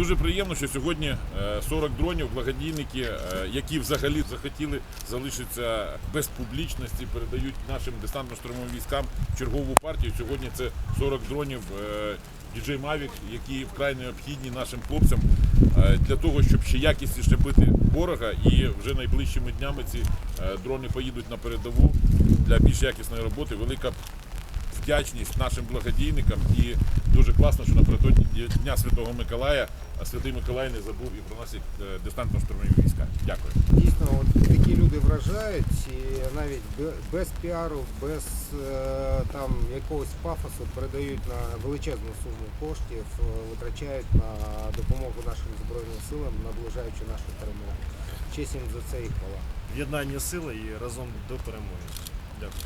дуже приємно, що сьогодні е, 40 дронів, благодійники, е, які взагалі захотіли залишитися без публічності, передають нашим десантно-штурмовим військам чергову партію. Сьогодні це 40 дронів е, DJ Mavic, які вкрай необхідні нашим хлопцям е, для того, щоб ще якісніше бити ворога. І вже найближчими днями ці е, дрони поїдуть на передову для більш якісної роботи. Велика вдячність нашим благодійникам і дуже класно, що напередодні Дня Святого Миколая, а Святий Миколай не забув і про нас як е, десантно-штурмові війська. Дякую. Дійсно, от такі люди вражають, і навіть без піару, без е, там якогось пафосу передають на величезну суму коштів, е, витрачають на допомогу нашим збройним силам, наближаючи нашу перемогу. Честь їм за це і хвала. Єднання сили і разом до перемоги. Дякую.